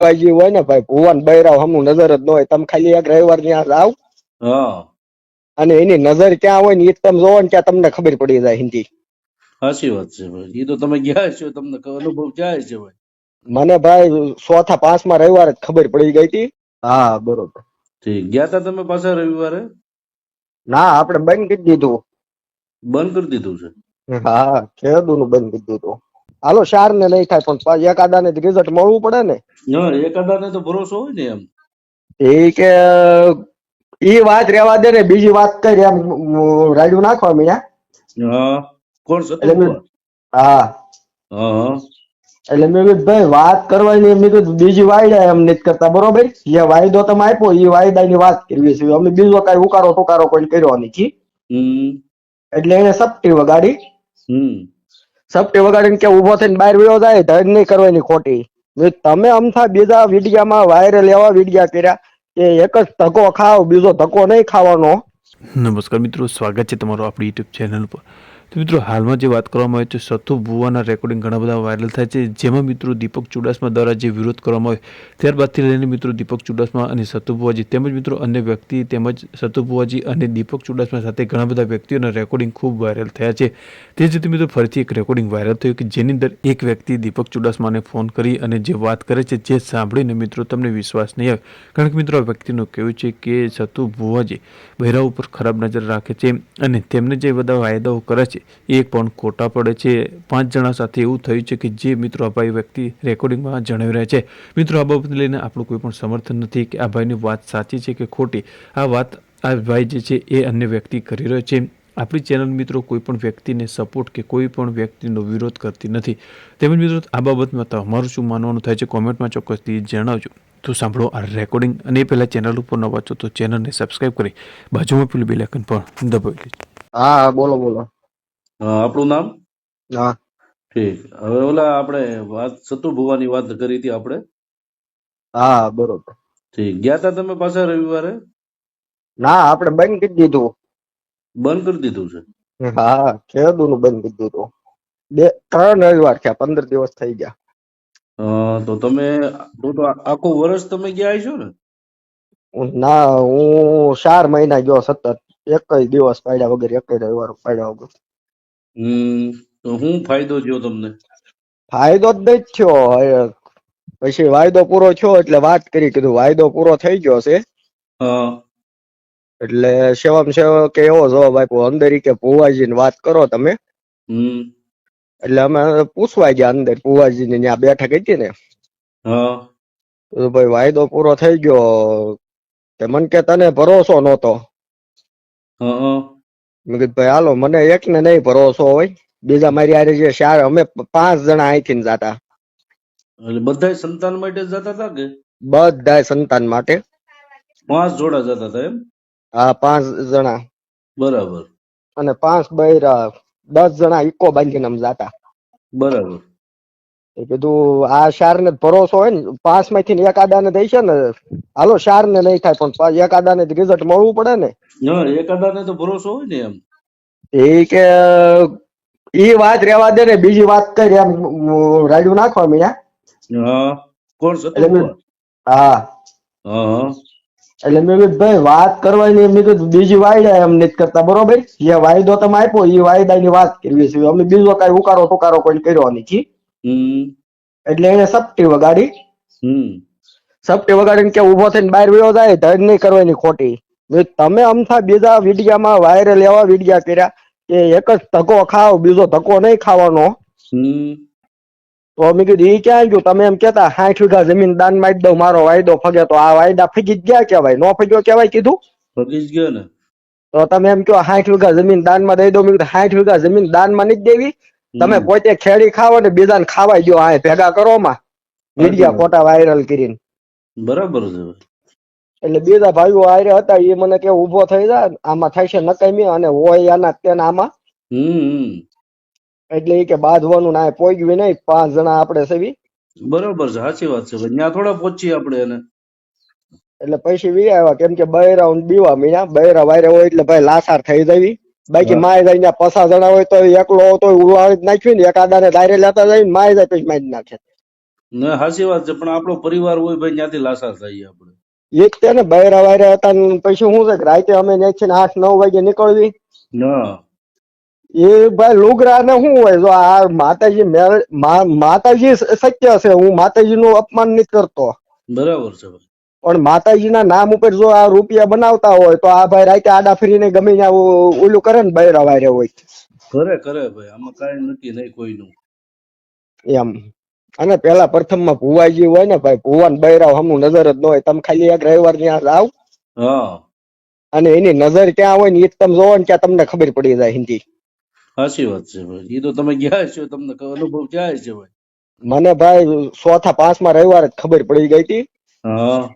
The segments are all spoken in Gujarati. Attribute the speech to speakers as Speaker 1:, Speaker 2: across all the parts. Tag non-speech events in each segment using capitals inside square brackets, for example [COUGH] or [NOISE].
Speaker 1: ભાઈ હોય ને ભાઈ ભુવન બૈરાવ હમું નજર જ ન હોય તમે ખાલી એક રવિવાર ત્યાં જાવ અને એની નજર ક્યાં હોય ને એ તમે જોવો ને ત્યાં તમને ખબર પડી જાય હિન્દી
Speaker 2: સાચી વાત છે ભાઈ એ તો તમે ગયા છો તમને અનુભવ ક્યાં છે ભાઈ
Speaker 1: મને ભાઈ ચોથા પાંચમા રવિવારે જ ખબર પડી ગઈ હતી હા બરોબર
Speaker 2: ઠીક ગયા તા તમે પાછા રવિવારે
Speaker 1: ના આપણે બંધ કરી દીધું
Speaker 2: બંધ કરી દીધું છે
Speaker 1: હા ખેડૂતનું બંધ કરી દીધું હાલો ચાર ને નહીં થાય પણ એકાદા ને રિઝલ્ટ મળવું પડે ને?
Speaker 2: હા એકાદાને તો ભરોસો હોય ને એમ.
Speaker 1: એ કે ઈ વાત રેવા દે ને બીજી વાત કરી એમ રાડ્યું નાખવા મીયા
Speaker 2: હા કોણ
Speaker 1: એટલે મેં- હા.
Speaker 2: હા હા.
Speaker 1: એટલે મેં કીધું ભાઈ વાત કરવાની મેં કીધું બીજી વાયદા એમ નથી કરતા બરોબર? જે વાયદો તમે આપ્યો એ વાયદાની વાત કરવી છે. અમે બીજો કઈ ઉકારો ટુકારો કોઈ કર્યો નથી. એટલે એને સપટી વગાડી.
Speaker 2: હમ.
Speaker 1: સપટી વગાડીને કે ઊભો થઈને બહાર વયો જાય, ધડ નહીં કરવાની ખોટી. તમે અમથા બીજા વિડિયામાં વાયરલ એવા વિડિયા કર્યા કે એક જ ધક્કો ખાવ બીજો ધક્કો નહીં ખાવાનો.
Speaker 3: નમસ્કાર મિત્રો, સ્વાગત છે તમારું આપણી યુટ્યુબ ચેનલ પર. તો મિત્રો, હાલમાં જે વાત કરવામાં આવે છે સતુ ભુવાના રેકોર્ડિંગ ઘણા બધા વાયરલ થાય છે. જેમાં મિત્રો દીપક ચુડાસમા દ્વારા જે વિરોધ કરવામાં આવ્યો, ત્યારબાદથી લઈને મિત્રો દીપક ચુડાસમા અને સતુ ભુવાજી તેમજ મિત્રો અન્ય વ્યક્તિ તેમજ સતુ ભુવાજી અને દીપક ચુડાસમા સાથે ઘણા બધા વ્યક્તિઓના રેકોર્ડિંગ ખૂબ વાયરલ થયા છે. તે જ રીતે મિત્રો, ફરીથી એક રેકોર્ડિંગ વાયરલ થયું કે જેની અંદર એક વ્યક્તિ દીપક ચુડાસમાને ફોન કરી અને જે વાત કરે છે જે સાંભળીને મિત્રો તમને વિશ્વાસ નહીં આવે. કારણ કે મિત્રો, આ વ્યક્તિનું કહેવું છે કે સતુ ભુવાજી બહેરા ઉપર ખરાબ નજર રાખે છે અને તેમને જે બધા વાયદાઓ કરે છે એ પણ ખોટા પડે છે. પાંચ જણા સાથે એવું થયું છે કે જે મિત્રો આ ભાઈ વ્યક્તિ રેકોર્ડિંગમાં જણાવી રહ્યા છે. મિત્રો, આ બાબતને લઈને આપણું કોઈ પણ સમર્થન નથી કે આ ભાઈની વાત સાચી છે કે ખોટી. આ વાત આ ભાઈ જે છે એ અન્ય વ્યક્તિ કરી રહ્યો છે. આપણી ચેનલ મિત્રો કોઈ પણ વ્યક્તિને સપોર્ટ કે કોઈ પણ વ્યક્તિનો વિરોધ કરતી નથી. તેમજ મિત્રો, આ બાબતમાં તમારું શું માનવાનું થાય છે કોમેન્ટમાં ચોક્કસથી જણાવજો. તો સાંભળો આ રેકોર્ડિંગ અને એ પહેલાં ચેનલ ઉપર ન વાંચો તો ચેનલને સબસ્ક્રાઈબ કરી બાજુમાં પેલું બેલ પણ દબાવી લેજો.
Speaker 1: હા, બોલો બોલો.
Speaker 2: આપણું નામ?
Speaker 1: હા.
Speaker 2: ઠીક. હવે ઓલા આપણે વાત સતુ ભુવાની વાત કરી હતી આપણે?
Speaker 1: હા બરોબર.
Speaker 2: ઠીક. ગયા તા તમે પાછા રવિવારે?
Speaker 1: ના આપણે બંધ કરી દીધું.
Speaker 2: બંધ કરી દીધું છે?
Speaker 1: હા ખેડૂતનું બંધ કરી દીધું. બે ત્રણ રવિવાર થયા પંદર દિવસ થઈ ગયા.
Speaker 2: તો તમે તો તો આખું વર્ષ તમે ગયા છો ને?
Speaker 1: ના હું ચાર મહિના ગયો સતત. એક જ દિવસ પાડ્યા વગર એક જ રવિવાર પાડ્યા વગર.
Speaker 2: હમ તો શું ફાયદો થયો તમને?
Speaker 1: ફાયદો જ નહીં થયો. પછી વાયદો પૂરો થયો એટલે વાત કરી કીધું. વાયદો પૂરો થઈ ગયો છે. એટલે સેવમ સેવક એવો જવાબ આપ્યો. અંદર કે ભુવાજીને વાત કરો તમે.
Speaker 2: હમ.
Speaker 1: એટલે અમે પૂછવા ગયા અંદર. ભુવાજી ને ત્યાં બેઠક હતી ને.
Speaker 2: હા.
Speaker 1: ભાઈ વાયદો પૂરો થઈ ગયો. તે મન કે તને ભરોસો નહોતો. મેં કીધું ભાઈ હાલો મને એકને નહીં ભરોસો હોય. બીજા મારી આરે જે ચાર અમે પાંચ જણા અહીંથી જતા.
Speaker 2: એટલે બધા સંતાન માટે જતા હતા કે?
Speaker 1: બધા સંતાન માટે.
Speaker 2: પાંચ જોડા જતા હતા એમ?
Speaker 1: હા પાંચ જણા.
Speaker 2: બરાબર.
Speaker 1: અને પાંચ બૈરા દસ જણા ઇકો બાંધીને અમે જાતા.
Speaker 2: બરાબર.
Speaker 1: એ કીધું આ શાર ને ભરોસો હોય ને પાંચમાંથી એક આદાને દઈ છે ને હાલો શાર ને નહીં થાય પણ એક આદાને રિઝલ્ટ મળવું પડે ને.
Speaker 2: હા એકાદાને તો ભરોસો હોય ને એમ.
Speaker 1: એ કે ઈ વાત રેવા દે ને બીજી વાત કરી એમ રાડ્યું નાખવા મીયા.
Speaker 2: હા કોણ
Speaker 1: એટલે હા. એટલે મેં ભાઈ વાત કરવાની એમ કીધું બીજી વાયદા એમ નથી કરતા બરોબર? જે વાયદો તમે આપ્યો એ વાયદાની વાત કરવી છે. અમે બીજો કઈ ઉકારો ટુકારો કોઈ કર્યો નથી.
Speaker 2: હમ.
Speaker 1: એટલે એને સપટી વગાડી.
Speaker 2: હમ.
Speaker 1: સપટી વગાડીને કે ઊભો થઈને બહાર વયો જાય ધડ નહીં કરવાની ખોટી. તમે અમથા બીજા વિડિયામાં વાયરલ એવા વિડિયા કર્યા કે એક જ ધક્કો ખાવ બીજો ધક્કો નહીં ખાવાનો.
Speaker 2: હમ.
Speaker 1: તો મેં કીધું એ ક્યાં ગયું? તમે એમ કેતા સાઠ વીઘા જમીન દાનમાં દઉં મારો વાયદો ફગે. તો આ વાયદા ફગી જ ગયા કેવાય નો ફગ્યો કેવાય કીધું?
Speaker 2: ફગી જ ગયો ને.
Speaker 1: તો તમે એમ કહો સાઠ વીઘા જમીન દાનમાં દઈ દો મેં કીધું સાઠ વીઘા જમીન દાનમાં નહીં દેવી તમે પોતે ખેડી ખાવો ને બીજાને ખાવાય દો આ ભેગા કરો માં.
Speaker 2: મીડિયા.
Speaker 1: ફોટા વાયરલ કરીને.
Speaker 2: બરાબર છે.
Speaker 1: એટલે બીજા ભાઈઓ આયરે હતા એ મને કે ઊભો થઈ જાય આમાં થાય છે નકામી અને હોય આના તેના આમાં. એટલે એ કે બાંધવાનું ના પોગ્યું નહીં પાંચ જણા આપણે સેવી
Speaker 2: બરાબર છે સાચી વાત છે. ભાઈ ત્યાં થોડા પહોંચીએ આપણે એને.
Speaker 1: એટલે પછી વી આવ્યા કેમ કે બૈરા દીવા મીના બૈરા વાયરે હોય એટલે ભાઈ લાસાર થઈ જવી. બાકી. માય જાય પસા જણા હોય તો એકલો હોય તો જ નાખ્યું ને એકાદાને ડાયરે લેતા જાય ને માય જાય પછી મારી નાખે.
Speaker 2: ને સાચી વાત છે પણ આપણો પરિવાર હોય ભાઈ ત્યાંથી લાસા થઈએ આપણે.
Speaker 1: એક તે ને બહેરા વાયરા હતા ને પછી શું છે કે રાતે અમે ત્યાંથી ને આઠ નવ વાગે નીકળવી. એ ભાઈ લુગરા ને શું હોય જો આ માતાજી મેળ- માતાજી સત્ય છે હું માતાજી નું અપમાન નથી કરતો.
Speaker 2: બરાબર છે ભાઈ.
Speaker 1: પણ માતાજીના નામ ઉપર જો આ રૂપિયા બનાવતા હોય તો આ ભાઈ રાતે આડા ફરીને ગમે ત્યાં ઓલું કરે ને બૈરા વાયરે હોય.
Speaker 2: કરે કરે ભાઈ. આમાં કાંઈ નથી નહીં કોઈનું.
Speaker 1: એમ. અને પેલા પ્રથમમાં ભુવાજી હોય ને ભાઈ ભુવાન બૈરાવ હમું નજર જ ન હોય. તમે ખાલી એક રવિવાર ત્યાં આવ
Speaker 2: હા.
Speaker 1: અને એની નજર ક્યાં હોય ને એ તમે જોવો ને ત્યાં તમને ખબર પડી જાય હિન્દી.
Speaker 2: સાચી વાત છે ભાઈ. એ તો તમે ગયા છો તમને અનુભવ ક્યાં છે ભાઈ?
Speaker 1: મને ભાઈ ચોથા પાંચમા રવિવાર જ ખબર પડી ગઈ હતી.
Speaker 2: હા.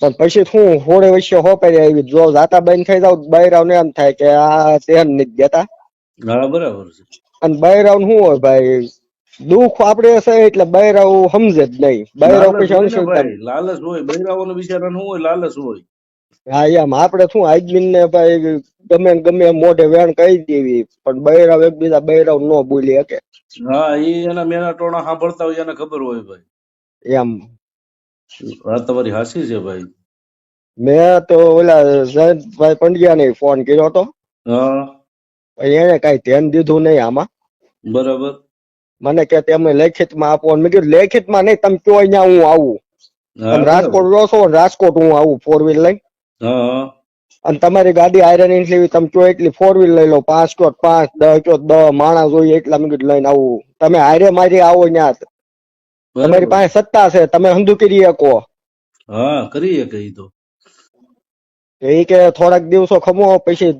Speaker 1: પણ પછી શું હોળે વચ્ચે હોપારી આવી. જો જાતા બંધ થઈ જાવ બૈરાવ ને એમ થાય કે આ તેમ નથી દેતા.
Speaker 2: બરાબર છે.
Speaker 1: અને બૈરાવ શું હોય ભાઈ? દુઃખ આપડે છે એટલે બૈરાવ સમજે જ નહીં. બૈરાવ પછી
Speaker 2: ને લાલચ હોય. બૈરાઓને બિચારાને શું હોય? લાલચ હોય.
Speaker 1: હા એમ. આપડે શું આજમીન ને ભાઈ ગમે ગમે મોઢે વેણ કહી દેવી. પણ બૈરાવ એકબીજા બૈરાવ ન બોલી શકે.
Speaker 2: હા એ એના મેના ટોણા સાંભળતા હોય એને ખબર હોય ભાઈ.
Speaker 1: એમ.
Speaker 2: વાત તમારી હાસી છે ભાઈ?
Speaker 1: મેં તો ઓલા જયંતભાઈ પંડ્યા ને ફોન કર્યો હતો. એને કઈ ધ્યાન દીધું નહીં આમાં.
Speaker 2: બરાબર.
Speaker 1: મને કે તમે લેખિતમાં આપો મેં કીધું લેખિતમાં નહીં તમે કયો અહીંયા હું આવું. તમે રાજકોટ રહો છો રાજકોટ હું આવું ફોર વ્હીલ લઈ. અને તમારી ગાડી આયરન લેવી તમે કયો એટલી ફોર વ્હીલ લઈ લો પાંચ કયો પાંચ દસ કયો દસ માણસ જોઈએ એટલા મેં કીધું લઈને આવું. તમે હારે મારી આવો ત્યાં તમારી પાસે સત્તા છે તમે હંધુ કરી શકો.
Speaker 2: હા કરીએ શકે તો
Speaker 1: તો. એ કે થોડાક દિવસો ખમો પછી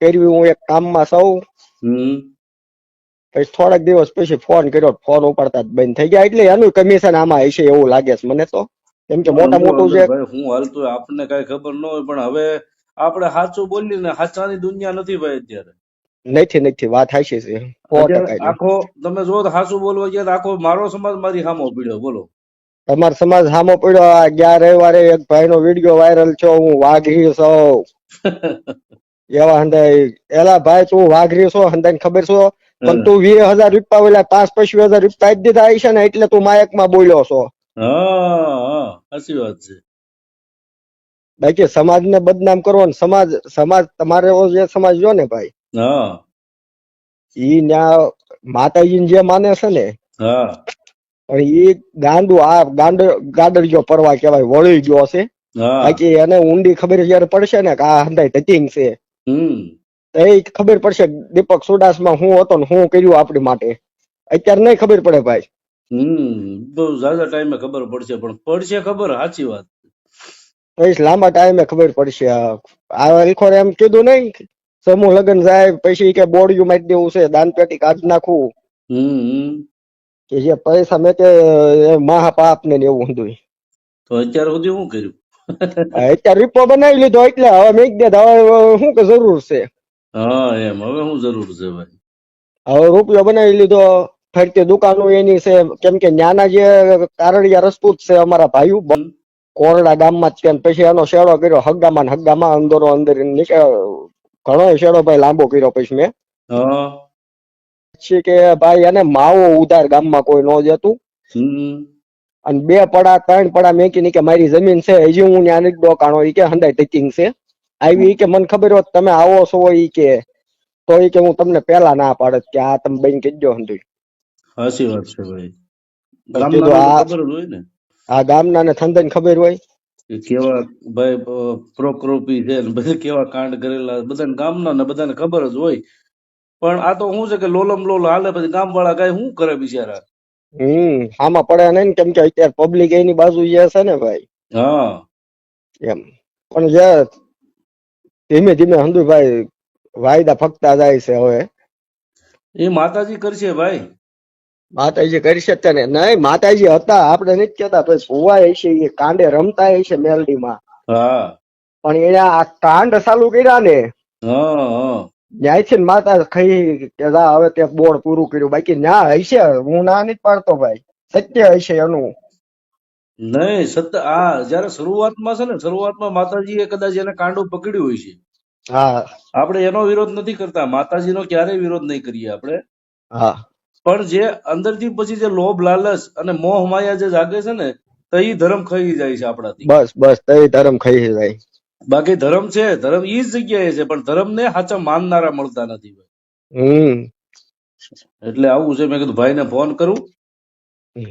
Speaker 1: કરવી હું એક કામમાં સૌ. પછી થોડાક દિવસ પછી ફોન કર્યો ફોન ઉપાડતા જ બંધ થઈ ગયા. એટલે એનું કમિશન આમાં હશે એવું લાગે છે મને તો. કેમ કે મોટા મોટું
Speaker 2: છે હું હાલતું આપણને કઈ ખબર ન હોય પણ હવે આપણે સાચું બોલીએ ને સાચાની દુનિયા નથી ભાઈ અત્યારે.
Speaker 1: નથી નથી વાત હાચી છે. સો ટકા
Speaker 2: આખો તમે જો હાસુ બોલવા ગયા આખો મારો સમાજ મારી સામો પીડ્યો બોલો.
Speaker 1: તમારો સમાજ સામો પડ્યો આ ગયા રવિવારે એક ભાઈનો વીડિયો વાયરલ છો હું વાઘરી સૌ [LAUGHS] એવા હંદાઈ એલા ભાઈ તું વાઘરી છો હંદાઈ ખબર છો? પણ તું વીસ હજાર રૂપિયા ઓલા પાંચ પચીસ હજાર રૂપિયા જ દીધા છે ને એટલે તું માયકમાં બોલ્યો છો.
Speaker 2: સાચી વાત છે.
Speaker 1: બાકી સમાજ ને બદનામ કરવો ને સમાજ સમાજ તમારે જે સમાજ જો ને ભાઈ
Speaker 2: હા.
Speaker 1: ઈ ન્યા માતાજી જે માને છે ને
Speaker 2: હા.
Speaker 1: પણ ઈ ગાંડુ આ ગાંડ ગાડર જો પરવા કહેવાય વળી ગયો છે. બાકી એને ઊંડી ખબર જયારે પડશે ને કે આ હંધાઈ ટચિંગ છે. તો એ ખબર પડશે દીપક સુડાસમાં હું હતો ને હું કર્યું આપણી માટે. અત્યારે નહીં ખબર પડે ભાઈ.
Speaker 2: હમ. બહુ ઝાઝા ટાઈમે ખબર પડશે પણ પડશે ખબર સાચી વાત.
Speaker 1: પછી લાંબા ટાઈમે ખબર પડશે. આ આ એમ કીધું નહીં સમૂહ લગ્ન સાહેબ પછી કે બોડિયું મારી દેવું છે દાન પેટી કાઢ નાખવું કે જે પૈસા મેં કે મહાપાપ ને એવું હતું
Speaker 2: તો અત્યારે સુધી શું કર્યું?
Speaker 1: અત્યારે રીપો બનાવી લીધો એટલે હવે મેં દે હવે શું કે જરૂર છે?
Speaker 2: હા એમ. હવે શું જરૂર છે ભાઈ?
Speaker 1: હવે રૂપિયો બનાવી લીધો ફરતી દુકાનો એની છે કેમ કે ન્યાના જે કારણિયા રસપૂત છે અમારા ભાઈઓ. કોરડા ગામમાં જ છે પછી એનો શેડો કર્યો હગામાં હગામાં અંદરો અંદર નીકળ ઘણો શેડો ભાઈ લાંબો કર્યો પછી મેં. પછી કે ભાઈ એને માવો ઉધાર ગામમાં કોઈ ન જતું અને બે પડા ત્રણ પડા મેકી ની કે મારી જમીન છે હજી હું ત્યાં નથી ડોકાણો ઈ કે હંડાઈ ટેકિંગ છે. આવી કે મને ખબર હોત તમે આવો છો ઈ કે તો ઈ કે હું તમને પેલા ના પાડત કે આ તમે બેન કીધો હંધુ
Speaker 2: હાસી વાત છે ભાઈ.
Speaker 1: આ ગામના ને થંદન ખબર હોય.
Speaker 2: કેવા ભાઈ પ્રોક્રોપી છે ને બધા કેવા કાંડ કરેલા બધાને ગામના ને બધાને ખબર જ હોય. પણ આ તો શું છે કે લોલમ લોલ હાલે પછી ગામ વાળા કઈ શું કરે બિચારા?
Speaker 1: હમ આમાં પડે નહીં ને કેમ કે અત્યારે પબ્લિક એની બાજુ જે છે ને ભાઈ.
Speaker 2: હા.
Speaker 1: એમ. પણ જે ધીમે ધીમે હંદુભાઈ વાયદા ફકતા જાય છે હવે.
Speaker 2: એ માતાજી કરશે ભાઈ.
Speaker 1: માતાજી કરી શકતા ને નહીં માતાજી હતા આપણે નથી કેતા પછી સુવાય છે એ કાંડે રમતા હશે મેલડીમાં.
Speaker 2: હા.
Speaker 1: પણ એને આ કાંડ ચાલુ કર્યા ને
Speaker 2: હા હા.
Speaker 1: ન્યાયથી માતા ખાઈ કે જા હવે તે બોર્ડ પૂરું કર્યું. બાકી ના હશે હું ના નથી પાડતો ભાઈ. સત્ય હશે એનું.
Speaker 2: નહીં સત્ય આ જયારે શરૂઆતમાં છે ને શરૂઆતમાં માતાજીએ કદાચ એને કાંડો પકડ્યું હોય છે.
Speaker 1: હા.
Speaker 2: આપણે એનો વિરોધ નથી કરતા. માતાજીનો ક્યારેય વિરોધ નહીં કરીએ આપણે.
Speaker 1: હા.
Speaker 2: પણ જે અંદરથી પછી જે લોભ લાલચ અને મોહ માયા જે જાગે છે ને તો એ ધર્મ ખાઈ જાય છે આપણાથી.
Speaker 1: બસ બસ તઈ ધર્મ ખાઈ જાય.
Speaker 2: બાકી ધર્મ છે ધર્મ એ જ જગ્યાએ છે પણ ધર્મને સાચા માનનારા મળતા નથી
Speaker 1: હમ.
Speaker 2: એટલે આવું છે મેં કીધું ભાઈને ફોન કરું.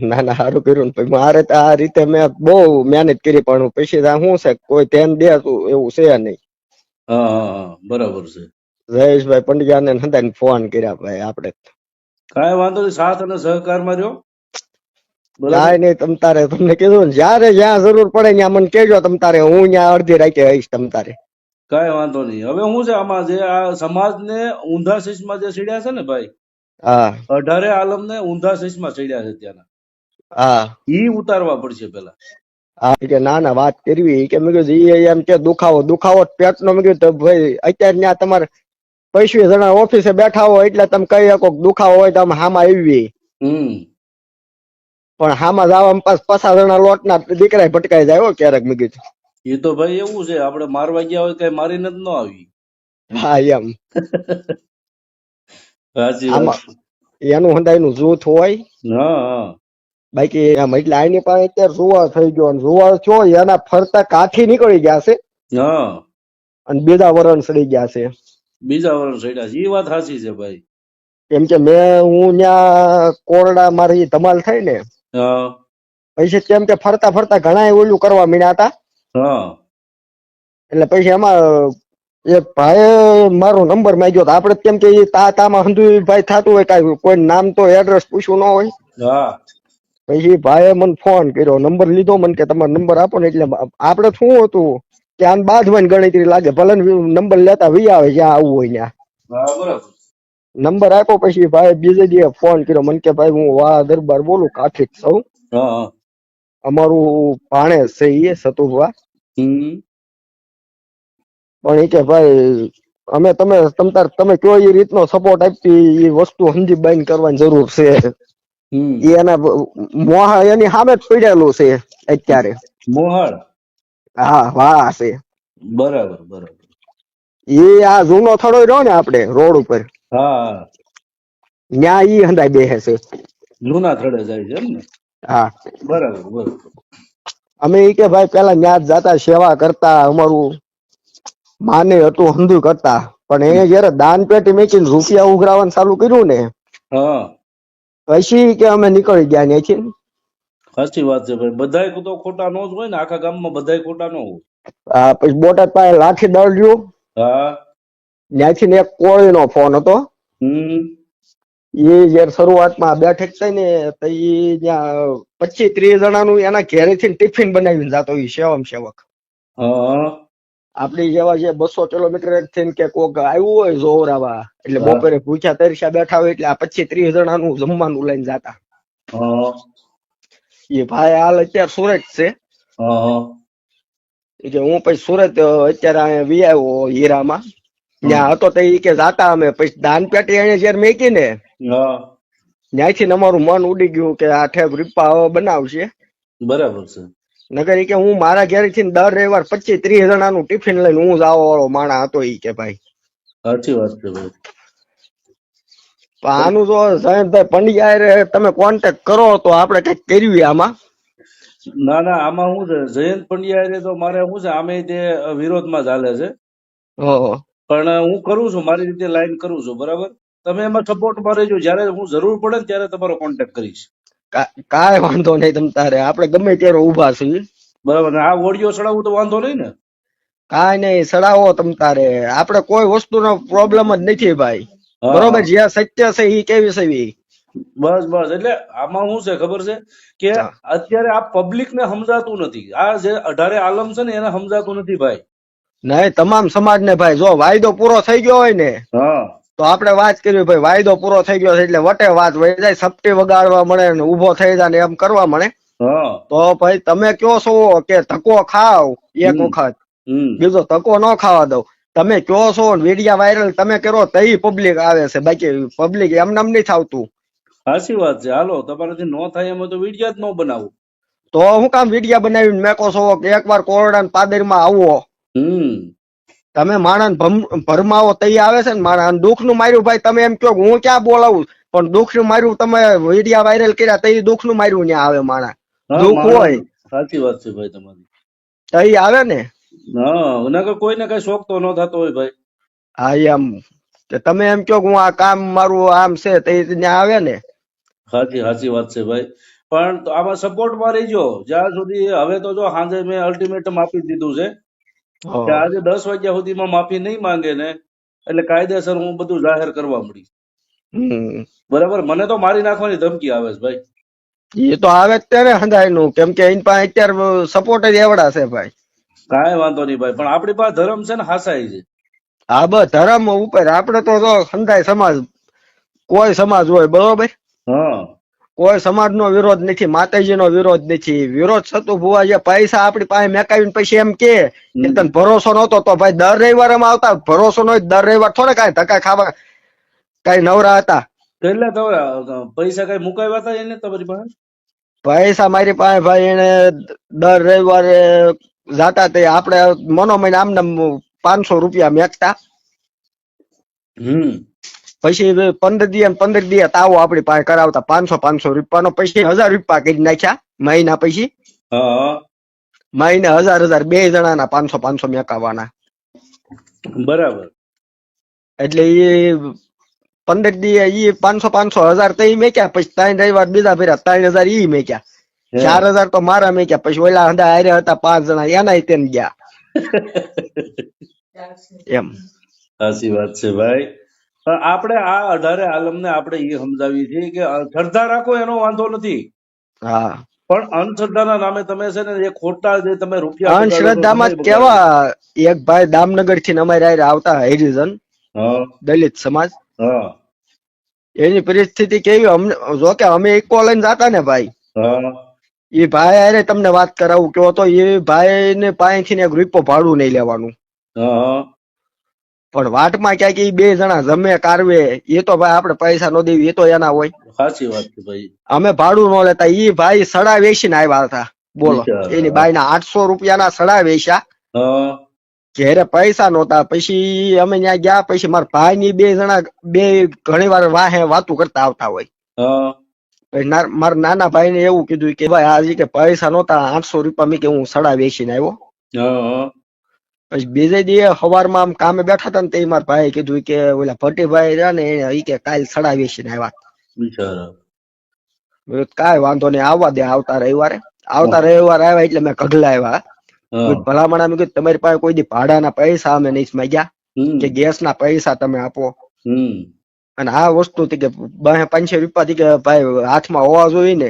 Speaker 1: ના ના સારું કર્યું ને મારે તો આ રીતે મેં બહુ મહેનત કરી પણ પછી તો શું છે કોઈ ધ્યાન દે તું એવું છે નહીં.
Speaker 2: હા બરાબર છે.
Speaker 1: જયેશભાઈ પંડ્યાને હતા ફોન કર્યા ભાઈ આપણે.
Speaker 2: કાંઈ વાંધો નહીં સાથ અને સહકારમાં રહ્યો.
Speaker 1: કાંઈ નહીં તમ તારે તમને કીધું ને જ્યારે જ્યાં જરૂર પડે ત્યાં મને કહેજો તમ તારે હું ત્યાં અડધી રાતે આવીશ તમ તારે.
Speaker 2: કાંઈ વાંધો નહીં. હવે શું છે આમાં જે આ સમાજને ઊંધા શીશમાં જે સીડ્યા છે ને ભાઈ
Speaker 1: હા.
Speaker 2: અઢારે આલમને ઊંધા શીશમાં સીડ્યા છે ત્યાંના.
Speaker 1: હા.
Speaker 2: ઈ ઉતારવા પડશે પેલા
Speaker 1: કે ના ના વાત કરવી. કે મેં કીધું એ એમ કે દુખાવો દુખાવો પેટનો. મેં કીધું ભાઈ અત્યારે ત્યાં તમારે પૈસા જણા ઓફિસે બેઠા હોય એટલે તમે કહી શકો દુખાવો હોય તો હામાં આવી પણ હામાં જવામાં પાસ પસા જણા લોટના દીકરા ભટકાઈ જાય હો ક્યારેક મેં કીધું.
Speaker 2: એ તો ભાઈ એવું છે આપણે મારવા ગયા હોય કઈ મારી નથી ન આવી.
Speaker 1: હા એમ. [LAUGHS]
Speaker 2: એનું
Speaker 1: આમાં- નું જૂથ હોય. બાકી આમ એટલે આની પાસે અત્યારે જુવાર થઈ ગયો અને જુવાર છો એના ફરતા કાઠી નીકળી ગયા છે. અને બીજા વરણ સડી ગયા છે.
Speaker 2: બીજા વર્ષ રેડ્યા છે. એ વાત સાચી છે ભાઈ.
Speaker 1: કેમ કે મેં હું ત્યાં કોરડા મારી ધમાલ થઈ ને પછી કેમ કે ફરતા ફરતા ઘણા ઓલું કરવા મીડ્યા હતા. એટલે પછી એમાં એક ભાઈ મારો નંબર માંગ્યો તો આપડે કેમ કે તા તામાં હંધુ ભાઈ થતું હોય કઈ કોઈ નામ તો એડ્રેસ પૂછવું ન હોય. પછી ભાઈએ મને ફોન કર્યો નંબર લીધો મને કે તમારો નંબર આપો ને એટલે આપણે શું હતું? કે આને બાંધવાની ગણતરી લાગે. ભલે નંબર લેતા વી આવે જ્યાં આવું હોય ત્યાં. નંબર આપ્યો પછી ભાઈ બીજે દિવસે ફોન કર્યો. મને કે ભાઈ હું વાહ દરબાર બોલું કાઠી જ છું અમારું ભાણે છે એ સતુભા પણ એ કે ભાઈ અમે તમે તમ તાર તમે કયો એ રીતનો સપોર્ટ આપી એ વસ્તુ સમજી બાઈન કરવાની જરૂર છે. એના મોહ એની સામે જ પડેલું છે અત્યારે.
Speaker 2: મોહાળ.
Speaker 1: હા છે.
Speaker 2: બરાબર બરાબર.
Speaker 1: એ આ જૂનો થડો રહ્યો ને આપણે રોડ ઉપર.
Speaker 2: હા.
Speaker 1: ન્યા ઈ હંધાઈ બેસે છે.
Speaker 2: જૂના થડે જાય છે એમ ને?
Speaker 1: હા.
Speaker 2: બરાબર બરાબર.
Speaker 1: અમે ઈ કે ભાઈ પેલા ન્યા જતા સેવા કરતા અમારું માને હતું હંધુ કરતા. પણ એ જયારે દાન પેટી મેકીને રૂપિયા ઉઘરાવાનું ચાલુ કર્યું ને
Speaker 2: હા.
Speaker 1: પછી કે અમે નીકળી ગયા ત્યાંથી
Speaker 2: સાચી વાત છે ભાઈ. બધાય તો ખોટા નો જ હોય ને આખા ગામમાં બધાય ખોટા નો હોય.
Speaker 1: આ પછી બોટાદ પાસે લાઠી દળ્યું
Speaker 2: હા.
Speaker 1: ત્યાંથી ને એક કોળીનો ફોન હતો.
Speaker 2: હમ.
Speaker 1: એ જયારે શરૂઆતમાં બેઠક થઈ ને તો એ જ્યાં પચીસ ત્રીસ જણાનું એના ઘેરેથી ટિફિન બનાવીને જતો એ સેવમ સેવક.
Speaker 2: હા.
Speaker 1: આપડી જેવા જે બસો કિલોમીટર થઈને કે કોક આવ્યું હોય જોરાવા એટલે બપોરે ભૂખ્યા તરસ્યા બેઠા હોય એટલે આ પચીસ ત્રીસ જણાનું જમવાનું લઈને જાતા. એ ભાઈ હાલ અત્યારે સુરત છે.
Speaker 2: હા
Speaker 1: કે હું પછી સુરત અત્યારે અહીંયા વી આવ્યો હીરામાં. ત્યાં હતો તો એ કે જાતા અમે પછી દાન પેટી એને જયારે મેકી ને ત્યાંથી અમારું મન ઉડી ગયું કે આ ઠેબ રીપા બનાવશે.
Speaker 2: બરાબર છે.
Speaker 1: નગર કે હું મારા ઘેર ને દર રવિવાર પચીસ ત્રીસ જણાનું ટિફિન લઈને હું જ આવવા વાળો માણા હતો ઈ કે ભાઈ.
Speaker 2: સાચી વાત છે ભાઈ.
Speaker 1: આનું જો જયંતભાઈ પંડ્યા તમે કોન્ટેક્ટ કરો તો આપણે કંઈક કર્યું આમાં.
Speaker 2: ના ના આમાં શું છે જયંત પંડ્યા તો મારે શું છે આમે તે વિરોધમાં ચાલે છે.
Speaker 1: હં.
Speaker 2: પણ હું કરું છું મારી રીતે લાઈન કરું છું બરાબર? તમે એમાં સપોર્ટમાં રહેજો જ્યારે હું જરૂર પડે ત્યારે તમારો કોન્ટેક્ટ કરીશ.
Speaker 1: કાંઈ વાંધો નહીં તમ તારે આપણે ગમે ત્યારે ઊભા છીએ.
Speaker 2: બરાબર આ ઓડિયો ચડાવવું તો વાંધો નહીં ને?
Speaker 1: કાંઈ નહીં સડાવો તમ તારે. આપણે કોઈ વસ્તુનો પ્રોબ્લેમ જ નથી ભાઈ.
Speaker 2: હા.
Speaker 1: બરોબર જ્યાં સત્ય છે એ કેવી છે
Speaker 2: બસ બસ. એટલે આમાં શું છે ખબર છે કે અત્યારે આ પબ્લિક ને સમજાતું નથી. આ જે અઢારે આલમ છે ને એને સમજાતું નથી ભાઈ.
Speaker 1: નહીં તમામ સમાજને ભાઈ જો વાયદો પૂરો થઈ ગયો હોય ને તો આપણે વાત કરવી ભાઈ વાયદો પૂરો થઈ ગયો છે એટલે વટે વાત વહી જાય સપટી વગાડવા મળે ને ઊભો થઈ જાય ને એમ કરવા મળે. તો ભાઈ તમે કયો છો કે ધક્કો ખાવ એક. વખત. બીજો ધક્કો ન ખાવા દઉં. તમે કહો છો વિડિયા વાયરલ તમે કરો તઈ પબ્લિક આવે છે. બાકી પબ્લિક એમને નહીં થાવતું.
Speaker 2: સાચી વાત છે. હાલો તમારાથી નો થાય એમાં તો વિડિયા જ ન બનાવું.
Speaker 1: તો હું કામ વિડિયા બનાવીને મેકો છો એકવાર કોરડા ને પાદરમાં આવો.
Speaker 2: હમ.
Speaker 1: તમે માણસ ભરમાવો તઈ આવે છે ને માણસ દુઃખનું માર્યું ભાઈ તમે એમ કહો હું ક્યાં બોલાવું? પણ દુઃખનું માર્યું તમે વિડિયા વાયરલ કર્યા તઈ દુઃખનું માર્યું ત્યાં આવે માણા. દુઃખ હોય.
Speaker 2: સાચી વાત છે ભાઈ તમારી.
Speaker 1: તઈ આવે ને.
Speaker 2: હા નકર કોઈને કઈ શોખ તો ન થતો હોય ભાઈ.
Speaker 1: હા એમ. તમે એમ કહો કે હું આ કામ મારું આમ છે તે ત્યાં આવે ને.
Speaker 2: સાચી સાચી વાત છે ભાઈ. પણ આમાં સપોર્ટમાં રહીજો. જ્યાં સુધી હવે તો જો સાંજે મેં અલ્ટિમેટમ આપી દીધું છે કે આજે દસ વાગ્યા સુધીમાં માફી નહીં માંગે ને એટલે કાયદેસર હું બધું જાહેર કરવા મળી. બરાબર? મને તો મારી નાખવાની ધમકી આવે છે ભાઈ.
Speaker 1: એ તો આવે જ ત્યારે હંધાયનું કેમ કે એની પાસે અત્યારે સપોર્ટ જ એવડા છે ભાઈ.
Speaker 2: કાંઈ વાંધો નહીં ભાઈ પણ આપણી પાસે ધર્મ છે ને હાસાય છે.
Speaker 1: હા બસ ધર્મ ઉપર. આપણે તો જો સમાજ કોઈ સમાજ હોય બરોબર?
Speaker 2: હા.
Speaker 1: કોઈ સમાજ નો વિરોધ નથી માતાજી નો વિરોધ નથી. વિરોધ થતું ભુવા જે પૈસા આપણી પાસે મેકાવીને પછી એમ કે તને ભરોસો નતો તો ભાઈ દર રવિવારે આવતા ભરોસો નો દર રવિવાર થોડે કાંઈ ધક્કા ખાવા કઈ નવરા હતા.
Speaker 2: એટલે તો પૈસા કઈ મુકાવ્યા હતા એને તમારી પાસે
Speaker 1: પૈસા મારી પાસે ભાઈ એને દર રવિવારે જાતા તે આપણે મનોમય આમને પાંચસો રૂપિયા મેકતા.
Speaker 2: હમ.
Speaker 1: પછી પંદર દી પંદર દી તાવો આપણી પાસે કરાવતા પાંચસો પાંચસો રૂપિયાનો પછી હજાર રૂપિયા કરી નાખ્યા મહિના પછી. મહિને હજાર હજાર બે જણાના પાંચસો પાંચસો મેકાવાના.
Speaker 2: બરાબર.
Speaker 1: એટલે એ પંદર દી ઈ પાંચસો પાંચસો હજાર તો મેક્યા પછી ત્રણ રવિવાર બીજા ફેર્યા ત્રણ હજાર ઈ મેક્યા. ચાર હજાર તો મારા મેક્યા પછી ઓલા હંધા હારે હતા પાંચ જણા એના તેમ ગયા. [LAUGHS] એમ.
Speaker 2: સાચી વાત છે ભાઈ. પણ આપણે આ અઢારે આલમને આપણે એ સમજાવીએ છીએ કે શ્રદ્ધા રાખો એનો વાંધો નથી.
Speaker 1: હા.
Speaker 2: પણ અંધશ્રદ્ધાના નામે તમે છે ને એ ખોટા જે તમે રૂપિયા
Speaker 1: અંધશ્રદ્ધામાં કેવા એક ભાઈ દામનગરથી અમારે હારે આવતા હરિજન. દલિત સમાજ.
Speaker 2: હા.
Speaker 1: એની પરિસ્થિતિ કેવી? અમને જો કે અમે ઇકો લઈને જાતા ને ભાઈ.
Speaker 2: હા.
Speaker 1: એ ભાઈ અરે તમને વાત કરાવું કયો તો એ ભાઈ ને પાસેથી ને રૂપિયો ભાડું નહીં લેવાનું. પણ વાટમાં ક્યાંક એ બે જણા જમે કારવે એ તો ભાઈ આપણે પૈસા નો દેવી એ તો એના હોય.
Speaker 2: સાચી વાત છે ભાઈ.
Speaker 1: અમે ભાડું ન લેતા એ ભાઈ સડા વેચીને આવ્યા હતા. બોલો એની બાઈ ના આઠસો રૂપિયા ના સડા વેચ્યા. ઘેરે પૈસા નહોતા પછી અમે ત્યાં ગયા પછી મારા ભાઈ ની બે જણા બે ઘણી વાર વાહે વાતું કરતા આવતા હોય. મારા નાના ભાઈ ને એવું કીધું કે ભાઈ આજે કે પૈસા નતા આઠસો રૂપિયા મેં કે હું સડા વેચીને આવ્યો.
Speaker 2: પછી
Speaker 1: બીજે દિવસે સવારમાં આમ કામે બેઠા હતા ને તે મારા ભાઈ કીધું કે ઓલા ભટ્ટીભાઈ રહ્યા ને એને કે કાલ સડા વેચીને આવ્યા. કાંઈ વાંધો નહીં આવવા દે આવતા રવિવારે. આવતા રવિવારે આવ્યા એટલે મેં કઢલા આવ્યા. ભલામણ મેં કીધું તમારી પાસે કોઈ દી ભાડાના પૈસા અમે નહીં
Speaker 2: હમ.
Speaker 1: કે ગેસ ના પૈસા તમે આપો.
Speaker 2: હમ.
Speaker 1: અને આ વસ્તુ થી કે બાહે પાંચસો રૂપિયા થી કે ભાઈ હાથમાં હોવા જોઈએ ને.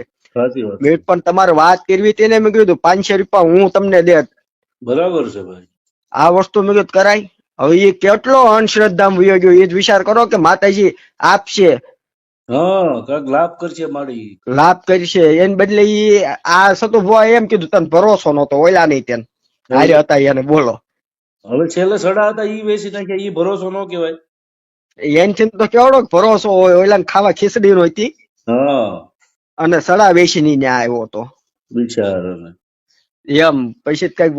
Speaker 1: મેં પણ તમારે વાત કરવી હતી ને મેં કીધું પાંચસો રૂપિયા હું તમને દે.
Speaker 2: બરાબર છે ભાઈ.
Speaker 1: આ વસ્તુ મેં કીધું કરાય. હવે એ કેટલો અંધશ્રદ્ધામાં વયો ગયો એ જ વિચાર કરો કે માતાજી આપશે.
Speaker 2: લાભ કરશે મારી.
Speaker 1: લાભ કરશે. એને બદલે ઈ આ સતુ ભુવા એમ કીધું તને ભરોસો નતો ઓલા નહીં તેન હારે હતા એને બોલો.
Speaker 2: હવે છેલ્લે સડા હતા ઈ વેચી નાખ્યા ઈ ભરોસો ન કહેવાય.
Speaker 1: એનથી તો કેવડો ભરોસો હોય ઓલા ખાવા ખીચડી નો હતી. અને સડા વેચીને ન્યા આવ્યો હતો. એમ પછી કંઈક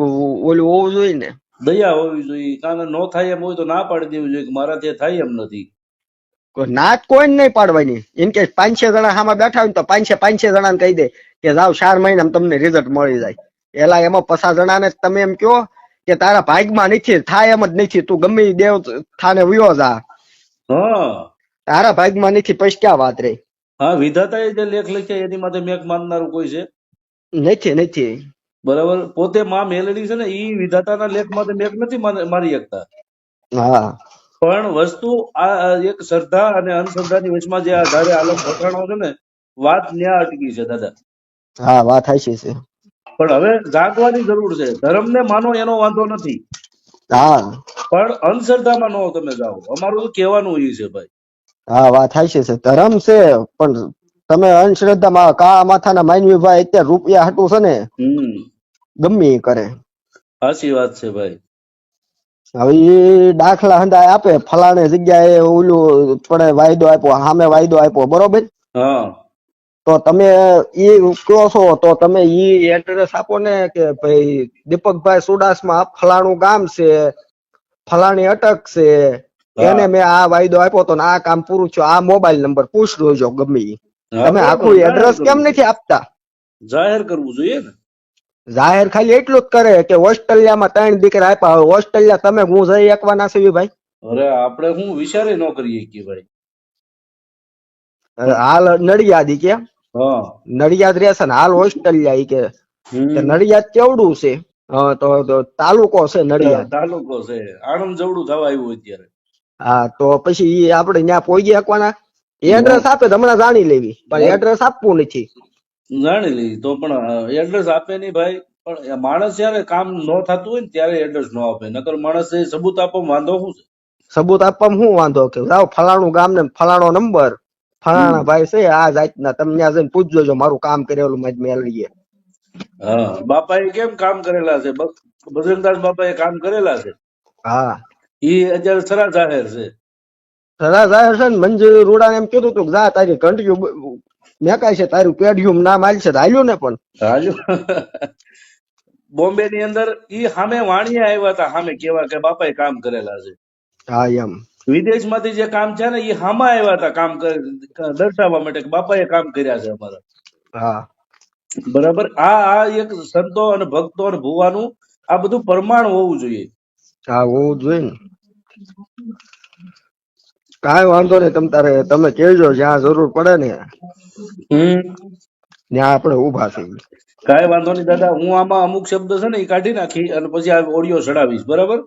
Speaker 1: ઓલું હોવું જોઈએ ને.
Speaker 2: દયા હોવી જોઈએ. કારણ નો થાય એમ હોય તો ના પાડી દેવું જોઈએ કે ત્યાં થાય એમ નથી.
Speaker 1: કોઈ નાત કોઈ નહીં પાડવાની. ઇન કેસ પાંચસો જણા સામે બેઠા હોય ને તો પાંચ છ જણાને કહી દે કે જાવ ચાર મહિનામાં તમને રિઝલ્ટ મળી જાય. એલા એમાં પચાસ જણાને તમે એમ કહો કે તારા ભાગમાં નથી થાય એમ જ નથી. તું ગમે દેવ થાને વયો જા.
Speaker 2: હા.
Speaker 1: તારા ભાગમાં નથી પછી ક્યાં વાત રહી?
Speaker 2: હા વિધાતાએ જે લેખ લખ્યા એની માટે મેક માનનારું કોઈ છે?
Speaker 1: નથી નથી.
Speaker 2: બરાબર. પોતે માં મેલડી છે ને એ વિધાતાના લેખ માટે મેક નથી મારી શકતા.
Speaker 1: હા.
Speaker 2: પણ વસ્તુ આ એક શ્રદ્ધા અને અંધશ્રદ્ધાની વચમાં જે આધારે આલમ પઠાણો છે ને વાત ન્યા અટકી છે દાદા.
Speaker 1: હા વાત હાચી છે.
Speaker 2: પણ હવે જાગવાની જરૂર છે. ધર્મને માનો એનો વાંધો નથી.
Speaker 1: હા.
Speaker 2: પણ અંધશ્રદ્ધામાં નો તમે જાઓ. અમારું કહેવાનું એ છે ભાઈ.
Speaker 1: હા વાત થાય છે. ધર્મ છે પણ તમે અંધશ્રદ્ધામાં કા માથાના માનવી ભાઈ અત્યારે રૂપિયા હાટું છે ને ગમી કરે.
Speaker 2: સાચી વાત છે ભાઈ.
Speaker 1: હવે દાખલા હંધાય આપે. ફલાણે જગ્યાએ ઓલું પડે વાયદો આપ્યો સામે વાયદો આપ્યો બરોબર?
Speaker 2: હા.
Speaker 1: તો તમે ઈ કહો છો તો તમે ઈ એડ્રેસ આપો ને કે ભાઈ દીપકભાઈ સુડાસમાં ફલાણું ગામ છે ફલાણી અટક છે એને મેં આ વાયદો આપ્યો તો આ કામ પૂરું થયું આ મોબાઈલ નંબર પૂછ જોજો ગમે તમે આખું
Speaker 2: જાહેર
Speaker 1: એડ્રેસ કેમ નથી આપતા?
Speaker 2: જાહેર કરવું જોઈએ ને.
Speaker 1: જાહેર ખાલી એટલું જ કરે કે ઓસ્ટ્રેલિયામાં ત્રણ દીકરા આપ્યા હોય ઓસ્ટ્રેલિયા તમે હું જઈ એકવાના છે ભાઈ.
Speaker 2: અરે આપણે હું વિચારે ન કરીએ કે ભાઈ.
Speaker 1: હાલ નડિયાદી ઈ કે
Speaker 2: હા
Speaker 1: નડિયાદ રહેશે ને હાલ હોસ્ટેલ જાય કે નડિયાદ કેવડું છે? તો તાલુકો છે નડિયાદ.
Speaker 2: તાલુકો છે. આણંદ જવડું થવા આવ્યું અત્યારે.
Speaker 1: હા તો પછી આપણે ત્યાં પહોંચી શકવાના એડ્રેસ આપે તો હમણાં જાણી લેવી પણ એડ્રેસ આપવું નથી.
Speaker 2: જાણી લેવી તો પણ એડ્રેસ આપે નહીં ભાઈ પણ માણસ જયારે કામ ન થતું હોય ને ત્યારે એડ્રેસ ન આપે નકર માણસ સબૂત આપવામાં વાંધો શું છે?
Speaker 1: સબૂત આપવામાં શું વાંધો કે જાઓ ફલાણું ગામ ને ફલાણો નંબર ફલાણા ભાઈ છે આ જાતના. તમે ત્યાં જઈને પૂછજો જો મારું કામ કરેલું મેં મેળવીએ.
Speaker 2: હા બાપાએ કેમ કામ કરેલા છે? બજરંગદાસ બાપા એ કામ કરેલા છે?
Speaker 1: હા.
Speaker 2: ઈ અત્યારે સરા જાહેર છે.
Speaker 1: સરા જાહેર છે ને મંજુ રૂડા એમ કીધું તું કે જા તારી કંટ્રી મેકાય છે તારું પેઢિયું નામ આલ છે હાલ્યું ને પણ.
Speaker 2: હાલ્યું? [LAUGHS] બોમ્બે ની અંદર ઈ સામે વાણિયા આવ્યા હતા સામે કેવા કે બાપાએ કામ કરેલા છે.
Speaker 1: હા એમ.
Speaker 2: વિદેશમાંથી જે કામ છે ને એ હામાં આવ્યા હતા કામ દર્શાવવા માટે કે બાપાએ કામ કર્યા છે અમારા.
Speaker 1: હા.
Speaker 2: બરાબર? આ આ એક સંતો અને ભક્તો અને ભુવાનું આ બધું પ્રમાણ હોવું જોઈએ.
Speaker 1: હા હોવું જોઈએ ને. કાંઈ વાંધો નહીં તમ તારે તમે કહેજો જ્યાં જરૂર પડે ને.
Speaker 2: હમ.
Speaker 1: ત્યાં આપણે ઊભા છીએ
Speaker 2: કાંઈ વાંધો નહીં દાદા હું આમાં અમુક શબ્દ છે ને એ કાઢી નાખી અને પછી આ ઓડિયો ચડાવીશ. બરાબર?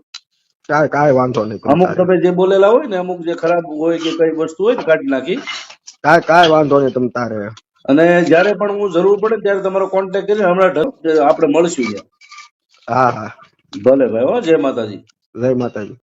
Speaker 1: કાંઈ કાંઈ વાંધો નહીં
Speaker 2: અમુક તમે જે બોલેલા હોય ને અમુક જે ખરાબ હોય કે કઈ વસ્તુ હોય ને કાઢી નાખી.
Speaker 1: કાંઈ કાંઈ વાંધો નહીં તમે તારે.
Speaker 2: અને જ્યારે પણ હું જરૂર પડે ત્યારે તમારો કોન્ટેક્ટ કરીને હમણાં આપણે મળશું
Speaker 1: હા હા.
Speaker 2: ભલે ભાઈ હો જય માતાજી.
Speaker 1: જય માતાજી.